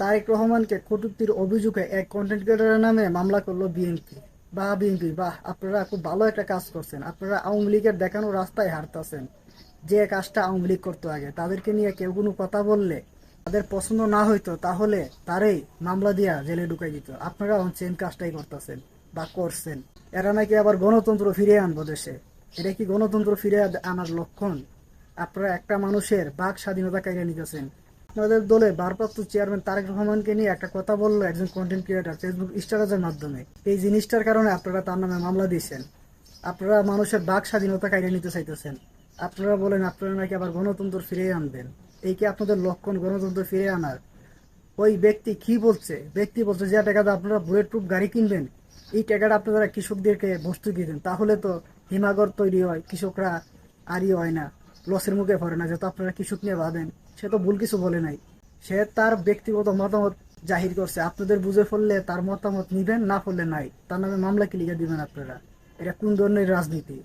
তারেক রহমানকে কটুক্তির অভিযোগে এক কন্টেন্ট ক্রিয়েটারের নামে মামলা করল বিএনপি বা বিএনপি বাহ আপনারা খুব ভালো একটা কাজ করছেন। আপনারা আওয়ামী লীগের দেখানো রাস্তায় হারতেছেন যে কাজটা আওয়ামী লীগ করতো আগে, তাদেরকে নিয়ে কেউ কোনো কথা বললে, তাদের পছন্দ না হইতো, তাহলে তারই মামলা দিয়া জেলে ঢুকাই দিত। আপনারা সেম কাজটাই করতেছেন বা করছেন। এরা নাকি আবার গণতন্ত্র ফিরিয়ে আনব দেশে। এটা কি গণতন্ত্র ফিরে আনার লক্ষণ? আপনারা একটা মানুষের বাক স্বাধীনতা কাইরে নিতেছেন। আপনাদের দলে ভারপ্রাপ্ত চেয়ারম্যান তারেক রহমানকে নিয়ে একটা কথা বলল একজন কন্টেন্ট ক্রিয়েটার ফেসবুক স্ট্যাটাসের মাধ্যমে। এই জিনিসটার কারণে আপনারা তার নামে মামলা দিয়েছেন। আপনারা মানুষের বাক স্বাধীনতা কাইরে নিতে চাইতেছেন। আপনারা বলেন আপনারা নাকি আবার গণতন্ত্র ফিরিয়ে আনবেন। এই কি আপনাদের লক্ষণ গণতন্ত্র ফিরিয়ে আনার? ওই ব্যক্তি কি বলছে? ব্যক্তি বলছে, যে টাকাটা আপনারা বুলেট প্রুফ গাড়ি কিনবেন, এই টাকাটা আপনারা কৃষকদেরকে বস্তু দিয়ে দেন। তাহলে তো হিমাগর তৈরি হয়, কৃষকরা আরই হয় না। লসের মুখে পড়ে না, যেহেতু আপনারা কৃষক নিয়ে ভাবেন? সে তো ভুল কিছু বলে নাই। সে তার ব্যক্তিগত মতামত জাহির করছে। আপনাদের বুঝে ফেললে তার মতামত নিবেন, না ফেললে নাই। তার নামে মামলা কি লিখে দিবেন আপনারা? এটা কোন ধরনের রাজনীতি?